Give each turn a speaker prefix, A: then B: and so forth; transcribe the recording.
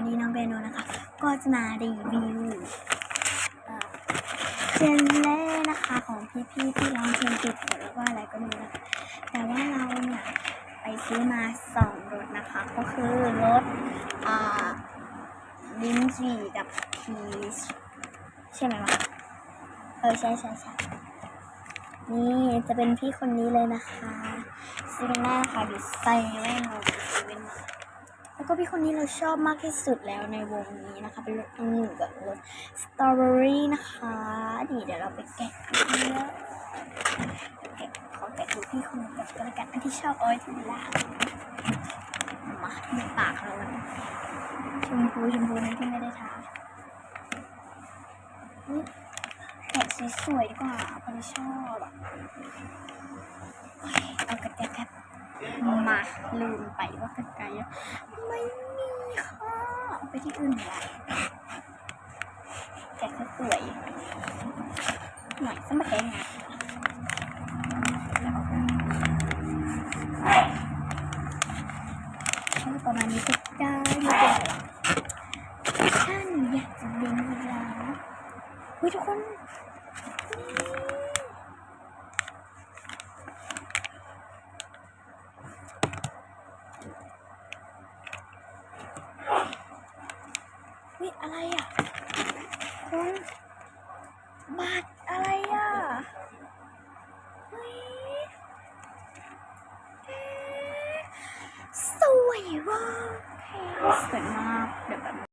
A: วันนี้น้องเบโนนะคะ ก็จะมารีวิวเจนเล่นะคะของพี่ๆที่ร้องเพลงติดแล้วก็อะไรก็ไม่รู้นะคะแต่ว่าเราเนี่ยไปซื้อมาสองรถนะคะ ก็คือรถอ่าลินจีกับพีชใช่ไหมวะเออใช่ใช่ใช่นี่จะเป็นพี่คนนี้เลยนะคะซื้อกันได้นะคะอยู่ไซเว่น แล้วก็พี่คนนี้เราชอบมากที่สุดแล้วในวงนี้นะคะ เป็นรสองุ่นกับรสสตรอเบอรี่นะคะนี่เดี๋ยวเราไปแกะดูเลยแกะขอแกะดูพี่คนนี้ก่อนก็แล้วกันอันที่ชอบเอาไว้ที่หลังมาในปากเราชมพูชมพูนั้นที่ไม่ได้ทาแกะสวยๆดีกว่าเพราะที่ชอบอะโอ้ยเอากระแกะแป๊บ มาลืมไปว่ากันไกลไม่มีค่ะเอาไปที่อื่นไว้แกะก็สวยหน่อยสมัครงเอาประมาณนี้ก็ได้อยู่แล้วถ้าหนูอยากจะเลี้ยงยีราฟเฮ้ยทุกคนี่อะไรอะคุณบาทอะไรอะเฮ้ยเอ๊ะสวยว่ะสวยมากเดี๋ยวแบบ